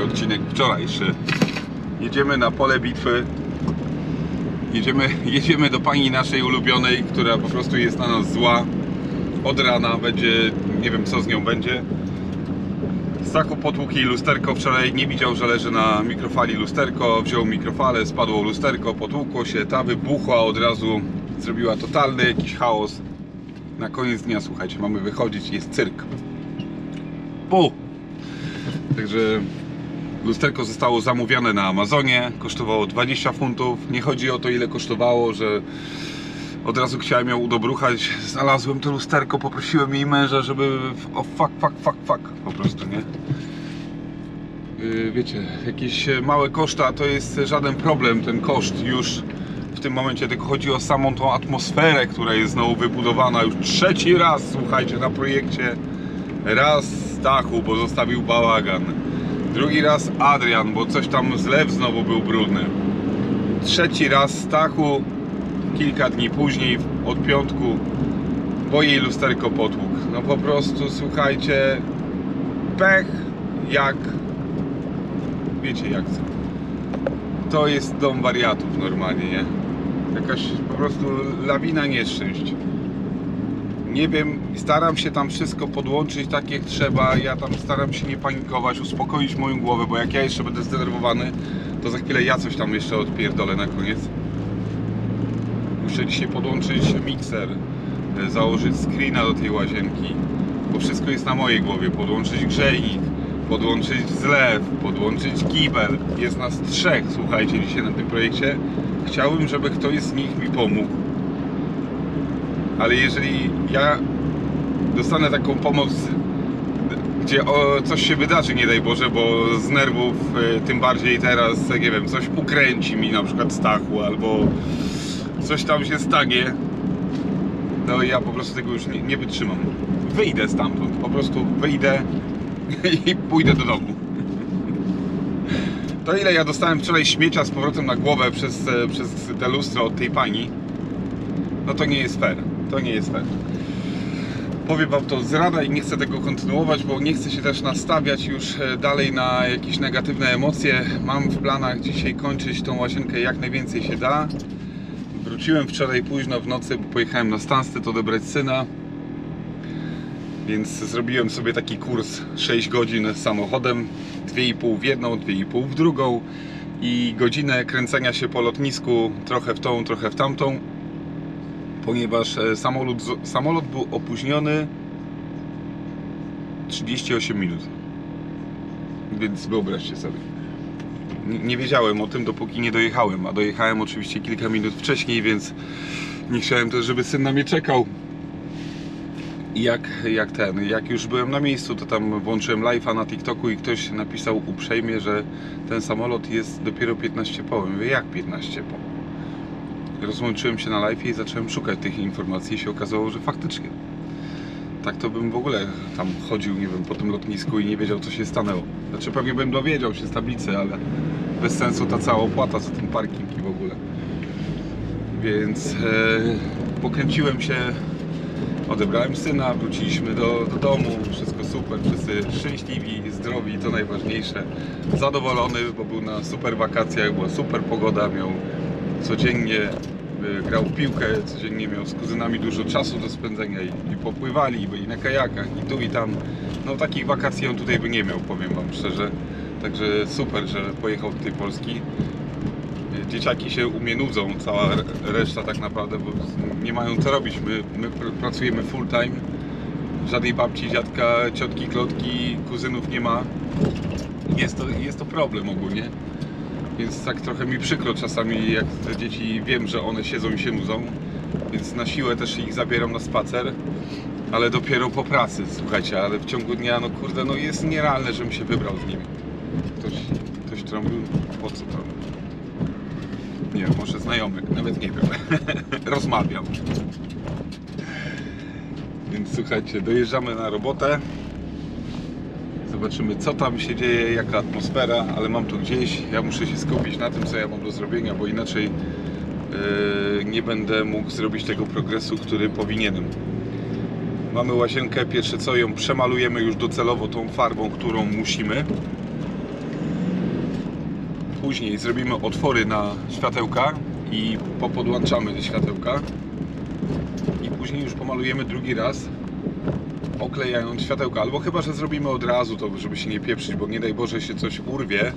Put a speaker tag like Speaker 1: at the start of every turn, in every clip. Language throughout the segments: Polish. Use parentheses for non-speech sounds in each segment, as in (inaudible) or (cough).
Speaker 1: się odcinek wczorajszy. Jedziemy na pole bitwy. Jedziemy, (laughs) jedziemy do pani naszej ulubionej, która po prostu jest na nas zła. Od rana będzie, nie wiem co z nią będzie. Stachu potłukł jej lusterko. Wczoraj nie widział, że leży na mikrofali lusterko. Wziął mikrofalę, spadło lusterko, potłukło się. Ta wybuchła od razu. Zrobiła totalny jakiś chaos. Na koniec dnia, słuchajcie, mamy wychodzić, jest cyrk. Pu! Także lusterko zostało zamówione na Amazonie. Kosztowało 20 funtów. Nie chodzi o to, ile kosztowało, że od razu chciałem ją udobruchać. Znalazłem to lusterko, poprosiłem jej męża, żeby. O fuck, fuck, fuck, fuck. Po prostu, nie? Yy, Wiecie, jakieś małe koszta to jest żaden problem, ten koszt już w tym momencie, tylko chodzi o samą tą atmosferę, która jest znowu wybudowana już trzeci raz, słuchajcie, na projekcie. Raz Stachu, bo zostawił bałagan. Drugi raz Adrian, bo coś tam zlew znowu był brudny. Trzeci raz Stachu, kilka dni później, od piątku, bo jej lusterko potłuk. No po prostu, słuchajcie, pech jak... Wiecie jak co. To jest dom wariatów normalnie, nie? Jakaś po prostu lawina nieszczęść. Nie wiem, staram się tam wszystko podłączyć tak jak trzeba. Ja tam staram się nie panikować, uspokoić moją głowę, bo jak ja jeszcze będę zdenerwowany, to za chwilę ja coś tam jeszcze odpierdolę na koniec. Muszę dzisiaj podłączyć mikser, e, założyć screena do tej łazienki, bo wszystko jest na mojej głowie. Podłączyć grzejnik, podłączyć zlew, podłączyć kibel. Jest nas trzech, słuchajcie, dzisiaj na tym projekcie. Chciałbym, żeby ktoś z nich mi pomógł. Ale jeżeli ja dostanę taką pomoc, gdzie o, coś się wydarzy, nie daj Boże, bo z nerwów, y, tym bardziej teraz, nie wiem, coś ukręci mi na przykład Stachu, albo coś tam się stanie, to ja po prostu tego już nie, nie wytrzymam. Wyjdę stamtąd, po prostu wyjdę (laughs) i pójdę do domu. To ile ja dostałem wczoraj śmiecia z powrotem na głowę przez, e, przez te lustro od tej pani, no to nie jest fair. To nie jest fair. Powiem wam to z rada i nie chcę tego kontynuować, bo nie chcę się też nastawiać już e, dalej na jakieś negatywne emocje. Mam w planach dzisiaj kończyć tą łazienkę jak najwięcej się da. Wróciłem wczoraj późno w nocy, bo pojechałem na Stansted odebrać syna. Więc zrobiłem sobie taki kurs 6 godzin samochodem, 2,5 w jedną, 2,5 w drugą i godzinę kręcenia się po lotnisku trochę w tą, trochę w tamtą, ponieważ e, samolot, samolot był opóźniony 38 minut. Więc wyobraźcie sobie. Nie- wiedziałem o tym, dopóki nie dojechałem, a dojechałem oczywiście kilka minut wcześniej, więc nie chciałem też, żeby syn na mnie czekał. I jak, jak ten, jak już byłem na miejscu, to tam włączyłem live'a na TikToku i ktoś napisał uprzejmie, że ten samolot jest dopiero 15 po. Mówię, jak 15 po? Rozłączyłem się na live i zacząłem szukać tych informacji i się okazało, że faktycznie. Tak to bym w ogóle tam chodził, nie wiem, po tym lotnisku i nie wiedział, co się stanęło. Znaczy pewnie bym dowiedział się z tablicy, ale bez sensu ta cała opłata za ten parking i w ogóle. Więc e, pokręciłem się, odebrałem syna, wróciliśmy do, do domu, wszystko super, wszyscy szczęśliwi, zdrowi, to najważniejsze. Zadowolony, bo był na super wakacjach, była super pogoda, miał codziennie y, grał w piłkę, codziennie miał z kuzynami dużo czasu do spędzenia i, i popływali, i byli na kajakach i tu i tam. No takich wakacji on tutaj by nie miał, powiem Wam szczerze. Także super, że pojechał do tej Polski. Y, Dzieciaki się u mnie nudzą, cała re- reszta tak naprawdę, bo nie mają co robić. My, my pr- pracujemy full time. Żadnej babci, dziadka, ciotki, klotki, kuzynów nie ma. Jest to, jest to problem ogólnie. Więc tak trochę mi przykro czasami, jak te dzieci wiem, że one siedzą i się nudzą. Więc na siłę też ich zabieram na spacer. Ale dopiero po pracy, słuchajcie, ale w ciągu dnia, no kurde, no jest nierealne, żebym się wybrał z nimi. Ktoś, ktoś trąbił? Po co trąbił? Nie może znajomy, nawet nie wiem. (laughs) Rozmawiam. Więc słuchajcie, dojeżdżamy na robotę. Zobaczymy co tam się dzieje, jaka atmosfera, ale mam to gdzieś. Ja muszę się skupić na tym, co ja mam do zrobienia, bo inaczej yy, nie będę mógł zrobić tego progresu, który powinienem. Mamy łazienkę, pierwsze co ją przemalujemy już docelowo tą farbą, którą musimy. Później zrobimy otwory na światełka i popodłączamy te światełka. I później już pomalujemy drugi raz, oklejając światełka. Albo chyba, że zrobimy od razu to, żeby się nie pieprzyć, bo nie daj Boże się coś urwie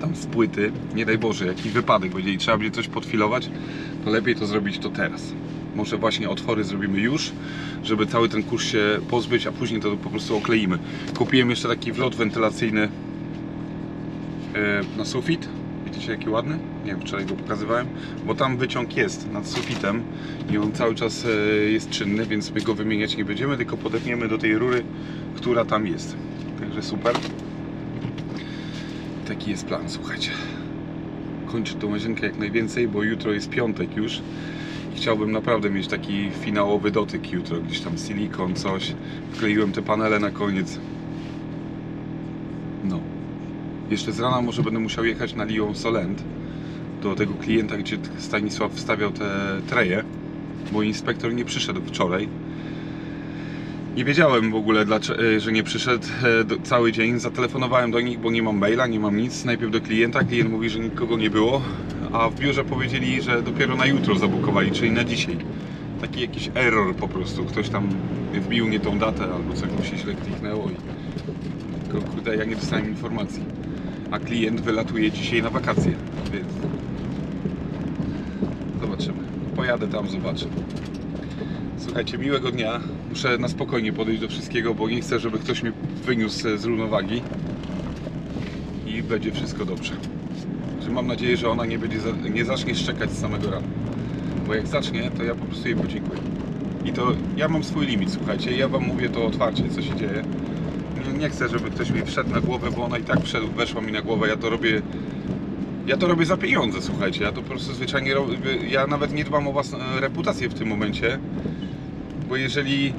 Speaker 1: tam z płyty, nie daj Boże, jakiś wypadek będzie i trzeba będzie coś podfilować, to lepiej to zrobić to teraz. Może właśnie otwory zrobimy już, żeby cały ten kurz się pozbyć, a później to po prostu okleimy. Kupiłem jeszcze taki wlot wentylacyjny e, na sufit. Widzicie jaki ładny? Nie wiem, wczoraj go pokazywałem, bo tam wyciąg jest nad sufitem i on cały czas e, jest czynny, więc my go wymieniać nie będziemy, tylko podepniemy do tej rury, która tam jest. Także super. Taki jest plan, słuchajcie. Kończę tą łazienkę jak najwięcej, bo jutro jest piątek już chciałbym naprawdę mieć taki finałowy dotyk jutro, gdzieś tam silikon, coś. Wkleiłem te panele na koniec. Jeszcze z rana może będę musiał jechać na Lyon Solent do tego klienta, gdzie Stanisław wstawiał te treje, bo inspektor nie przyszedł wczoraj. Nie wiedziałem w ogóle, dlaczego, że nie przyszedł e, cały dzień. Zatelefonowałem do nich, bo nie mam maila, nie mam nic. Najpierw do klienta, klient mówi, że nikogo nie było, a w biurze powiedzieli, że dopiero na jutro zabukowali, czyli na dzisiaj. Taki jakiś error po prostu. Ktoś tam wbił nie tą datę albo coś mu się źle kliknęło i tylko kurde, ja nie dostałem informacji. A klient wylatuje dzisiaj na wakacje, więc zobaczymy. Pojadę tam, zobaczę. Słuchajcie, miłego dnia. Muszę na spokojnie podejść do wszystkiego, bo nie chcę, żeby ktoś mnie wyniósł z równowagi. I będzie wszystko dobrze. Że Mam nadzieję, że ona nie, będzie, nie zacznie szczekać z samego rana. Bo jak zacznie, to ja po prostu jej podziękuję. I to ja mam swój limit, słuchajcie. Ja wam mówię to otwarcie, co się dzieje. Nie, chcę, żeby ktoś mi wszedł na głowę, bo ona i tak wszedł, weszła mi na głowę. Ja to robię ja to robię za pieniądze, słuchajcie. Ja to po prostu zwyczajnie robię. Ja nawet nie dbam o własną reputację w tym momencie. Bo jeżeli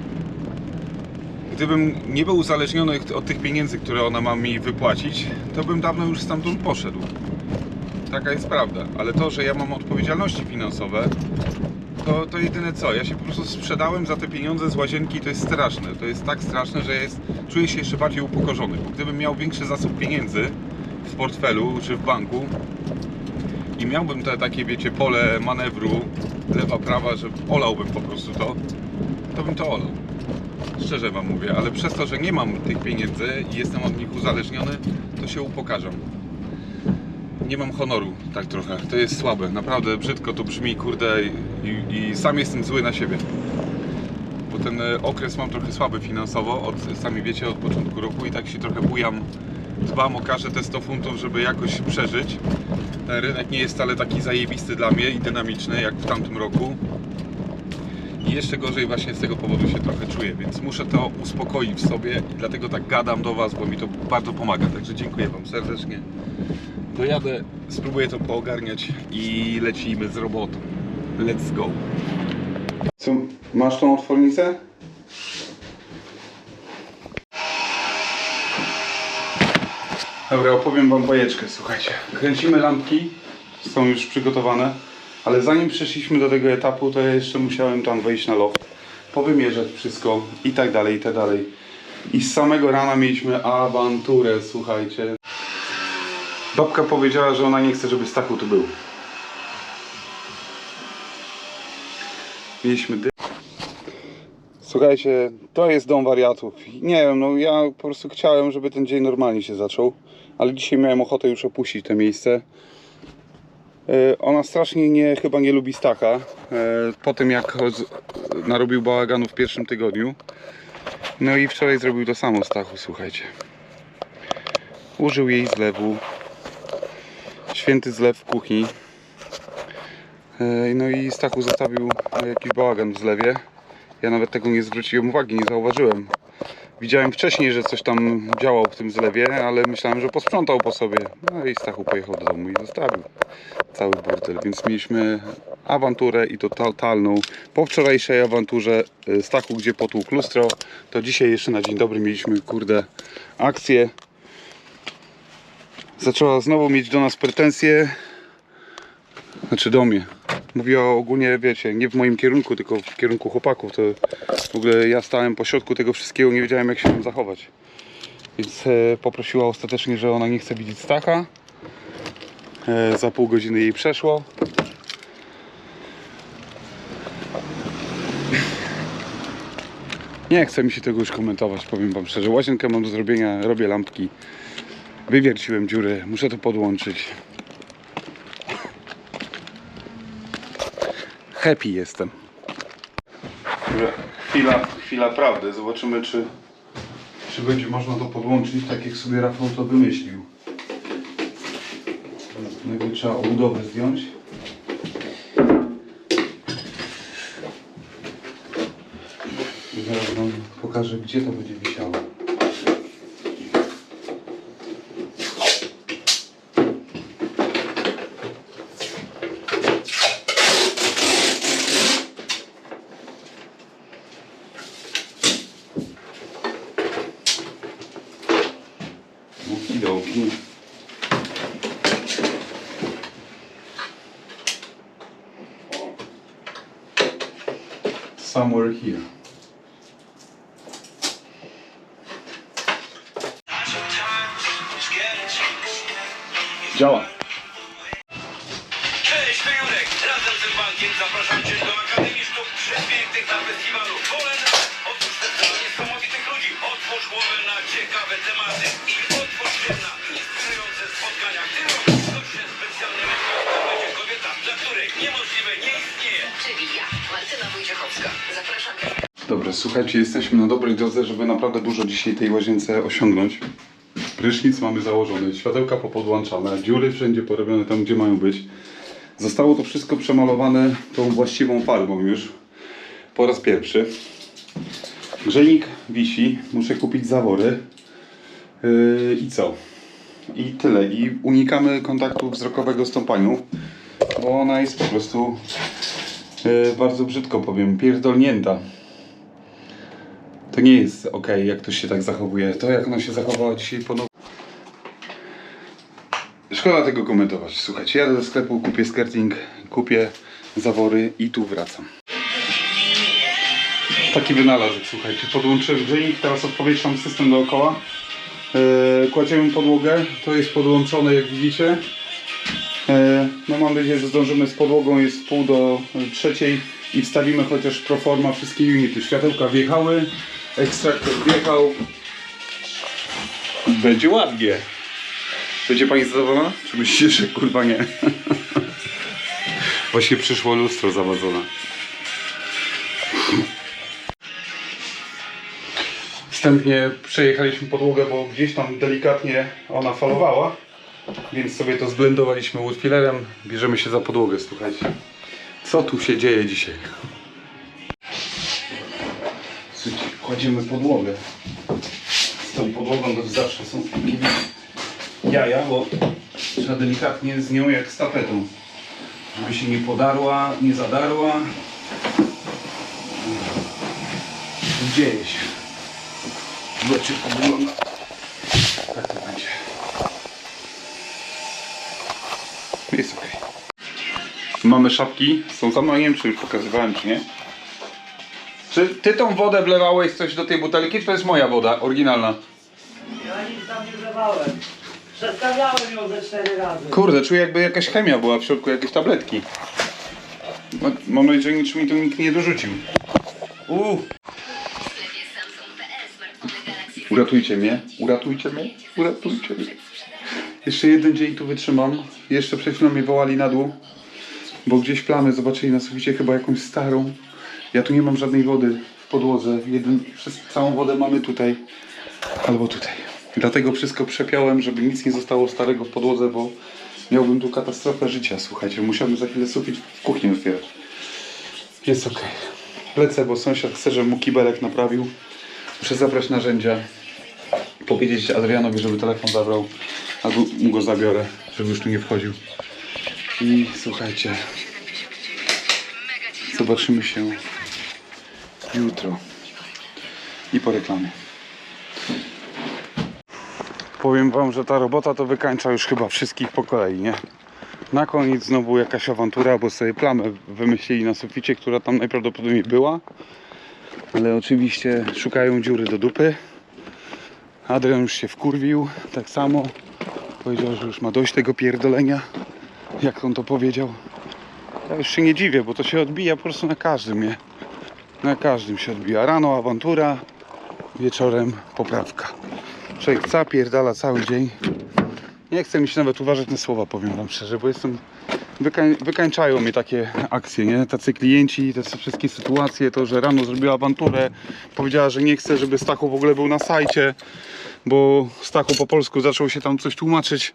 Speaker 1: gdybym nie był uzależniony od tych pieniędzy, które ona ma mi wypłacić, to bym dawno już stamtąd poszedł. Taka jest prawda. Ale to, że ja mam odpowiedzialności finansowe, to, to jedyne co. Ja się po prostu sprzedałem za te pieniądze z łazienki to jest straszne. To jest tak straszne, że jest, czuję się jeszcze bardziej upokorzony. Bo gdybym miał większy zasób pieniędzy w portfelu czy w banku i miałbym te takie, wiecie, pole manewru lewa, prawa, że olałbym po prostu to, to bym to olał. Szczerze wam mówię, ale przez to, że nie mam tych pieniędzy i jestem od nich uzależniony, to się upokarzam. Nie mam honoru, tak trochę. To jest słabe. Naprawdę brzydko to brzmi, kurde, i, i sam jestem zły na siebie. Bo ten e, okres mam trochę słaby finansowo, od, sami wiecie, od początku roku i tak się trochę bujam. Dbam o każde te 100 funtów, żeby jakoś przeżyć. Ten rynek nie jest wcale taki zajebisty dla mnie i dynamiczny jak w tamtym roku. I jeszcze gorzej właśnie z tego powodu się trochę czuję, więc muszę to uspokoić w sobie i dlatego tak gadam do Was, bo mi to bardzo pomaga. Także dziękuję Wam serdecznie. Dojadę, spróbuję to poogarniać i lecimy z robotą. Let's go. Co, masz tą otwornicę? Dobra, opowiem Wam bajeczkę, słuchajcie. Kręcimy lampki, są już przygotowane, ale zanim przeszliśmy do tego etapu, to ja jeszcze musiałem tam wejść na loft, powymierzać wszystko i tak dalej, i tak dalej. I z samego rana mieliśmy awanturę, słuchajcie. Babka powiedziała, że ona nie chce, żeby Stachu tu był. Mieliśmy dy... Słuchajcie, to jest dom wariatów. Nie wiem, no ja po prostu chciałem, żeby ten dzień normalnie się zaczął, ale dzisiaj miałem ochotę już opuścić to miejsce. E, Ona strasznie nie, chyba nie lubi Stacha. e, Po tym jak narobił bałaganu w pierwszym tygodniu. No i wczoraj zrobił to samo Stachu, słuchajcie. Użył jej zlewu. Święty zlew w kuchni. E, No i Stachu zostawił jakiś bałagan w zlewie. Ja nawet tego nie zwróciłem uwagi, nie zauważyłem. Widziałem wcześniej, że coś tam działał w tym zlewie, ale myślałem, że posprzątał po sobie. No i Stachu pojechał do domu i zostawił cały burdel. Więc mieliśmy awanturę i to totalną. Po wczorajszej awanturze y, Stachu, gdzie potłukł lustro, to dzisiaj jeszcze na dzień dobry mieliśmy, kurde, akcję. Zaczęła znowu mieć do nas pretensje. Znaczy do mnie. mówiła ogólnie, wiecie, nie w moim kierunku, tylko w kierunku chłopaków. To w ogóle ja stałem po środku tego wszystkiego, nie wiedziałem jak się tam zachować. Więc e, poprosiła ostatecznie, że ona nie chce widzieć Stacha. E, za pół godziny jej przeszło. Nie chce mi się tego już komentować, powiem wam szczerze. Łazienkę mam do zrobienia, robię lampki. Wywierciłem dziury, muszę to podłączyć. Happy jestem. Chwila, chwila prawdy. Zobaczymy, czy, czy będzie można to podłączyć tak, jak sobie Rafał to wymyślił. Najpierw trzeba obudowę zdjąć. I zaraz wam pokażę, gdzie to będzie wisiało. Okidoki. Somewhere here. Działa.
Speaker 2: Cześć, to Razem z bankiem zapraszam Cię do Akademii Sztuk Przepięknych na festiwalu inspirujące spotkania. W tym roku będzie kobieta, dla której niemożliwe nie istnieje.
Speaker 3: Czyli ja, Martyna Wojciechowska. Zapraszam
Speaker 1: Dobra, słuchajcie, jesteśmy na dobrej drodze, żeby naprawdę dużo dzisiaj tej łazience osiągnąć. Prysznic mamy założony, światełka popodłączane, dziury wszędzie porobione tam, gdzie mają być. Zostało to wszystko przemalowane tą właściwą farbą już po raz pierwszy. Grzejnik wisi, muszę kupić zawory. Yy, I co? I tyle. I unikamy kontaktu wzrokowego z tą panią, bo ona jest po prostu yy, bardzo brzydko powiem, pierdolnięta. To nie jest ok, jak ktoś się tak zachowuje. To jak ona się zachowała dzisiaj ponownie. Szkoda tego komentować. Słuchajcie, jadę do sklepu, kupię skirting, kupię zawory i tu wracam. Taki wynalazek, słuchajcie. Podłączyłem grzejnik, teraz odpowietrzam system dookoła. Yy, kładziemy podłogę, to jest podłączone jak widzicie. Yy, no mam nadzieję, że zdążymy z podłogą, jest pół do trzeciej i wstawimy chociaż proforma wszystkie unity. Światełka wjechały, ekstraktor wjechał. Będzie ładnie. Będzie pani zadowolona? Czy myślicie, że kurwa nie? (laughs) Właśnie przyszło lustro zawadzone. Wstępnie przejechaliśmy podłogę, bo gdzieś tam delikatnie ona falowała. Więc sobie to zblendowaliśmy woodfillerem. Bierzemy się za podłogę, słuchajcie. Co tu się dzieje dzisiaj? Słuchajcie, kładziemy podłogę. Z tą podłogą to zawsze są takie jaja, bo trzeba delikatnie z nią jak z tapetą. Żeby się nie podarła, nie zadarła. Dzieje się. Zobaczcie, jak to wygląda. Tak to będzie. Jest ok. Mamy szafki, są za mną, nie wiem czy już pokazywałem czy nie. Czy ty tą wodę wlewałeś coś do tej butelki, czy to jest moja woda, oryginalna?
Speaker 4: Ja nic tam nie wlewałem. Przedstawiałem ją ze cztery razy.
Speaker 1: Kurde, czuję jakby jakaś chemia była w środku, jakieś tabletki. No, mam nadzieję, że nic mi tu nikt nie dorzucił. Uuu, uratujcie mnie, uratujcie mnie, uratujcie mnie. Jeszcze jeden dzień tu wytrzymam. Jeszcze przed chwilą mnie wołali na dół, bo gdzieś plamy zobaczyli na suficie chyba jakąś starą. Ja tu nie mam żadnej wody w podłodze. Jeden, przez całą wodę mamy tutaj albo tutaj. Dlatego wszystko przepiałem, żeby nic nie zostało starego w podłodze, bo miałbym tu katastrofę życia. Słuchajcie, musiałbym za chwilę sufit w kuchni otwierać. Jest ok. Lecę, bo sąsiad chce, żebym mu kibelek naprawił. Muszę zabrać narzędzia. Powiedzieć Adrianowi, żeby telefon zabrał. Albo mu go zabiorę, żeby już tu nie wchodził. I słuchajcie, zobaczymy się jutro. I po reklamie. Powiem wam, że ta robota to wykańcza już chyba wszystkich po kolei, nie? Na koniec znowu jakaś awantura, bo sobie plamę wymyślili na suficie, która tam najprawdopodobniej była. Ale oczywiście szukają dziury do dupy. Adrian już się wkurwił, tak samo. Powiedział, że już ma dość tego pierdolenia. Jak on to powiedział. Ja już się nie dziwię, bo to się odbija po prostu na każdym, nie? Na każdym się odbija. Rano awantura, wieczorem poprawka. Człowiek pierdala cały dzień. Nie chcę mi się nawet uważać na słowa, powiem wam szczerze, bo jestem... Wykań, wykańczają mnie takie akcje, nie? Tacy klienci, te wszystkie sytuacje, to, że rano zrobiła awanturę, powiedziała, że nie chce, żeby Stachu w ogóle był na sajcie, bo Stachu po polsku zaczął się tam coś tłumaczyć.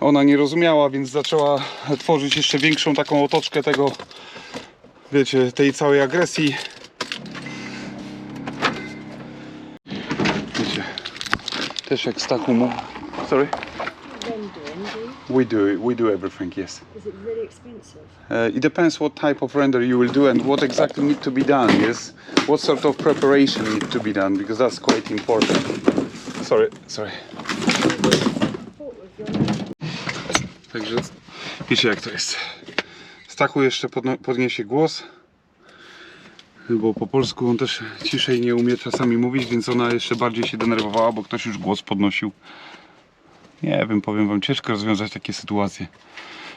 Speaker 1: Ona nie rozumiała, więc zaczęła tworzyć jeszcze większą taką otoczkę tego, wiecie, tej całej agresji. Wiecie, też jak Stachu mu... Sorry? We do. We do everything. Yes.
Speaker 5: Is it really expensive?
Speaker 1: Uh, it depends what type of render you will do and what exactly need to be done. Yes. What sort of preparation need to be done because that's quite important. Sorry. Sorry. Także wiecie jak to jest. Stachu jeszcze podniesie głos. Bo po polsku on też ciszej nie umie czasami mówić, więc ona jeszcze bardziej się denerwowała, bo ktoś już głos podnosił. Nie wiem, powiem wam, ciężko rozwiązać takie sytuacje.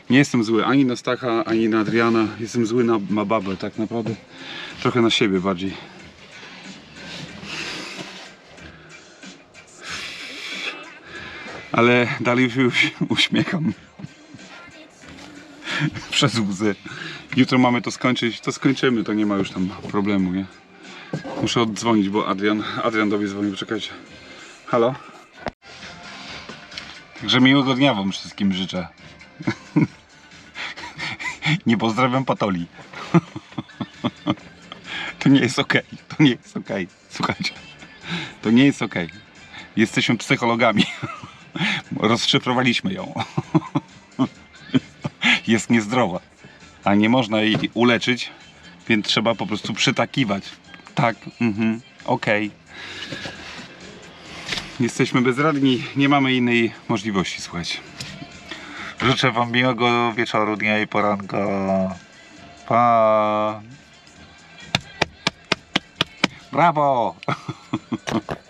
Speaker 1: Nie jestem zły ani na Stacha, ani na Adriana. Jestem zły na, na babę, tak naprawdę. Trochę na siebie bardziej. Ale dalej się uś- (laughs) uśmiecham. (laughs) Przez łzy. Jutro mamy to skończyć, to skończymy, to nie ma już tam problemu, nie? Muszę oddzwonić, bo Adrian, Adrian do mnie dzwonił, czekajcie. Halo? Także miłego dnia wam wszystkim życzę. (laughs) Nie pozdrawiam Patoli. (laughs) To nie jest okej, to nie jest okej. Słuchajcie, to nie jest okej. Jesteśmy psychologami. (laughs) Rozszyfrowaliśmy ją. Jest niezdrowa, a nie można jej uleczyć, więc trzeba po prostu przytakiwać. Tak, mhm, okej. Jesteśmy bezradni, nie mamy innej możliwości, słuchajcie. Życzę Wam miłego wieczoru, dnia i poranka. Pa! Brawo! (laughs)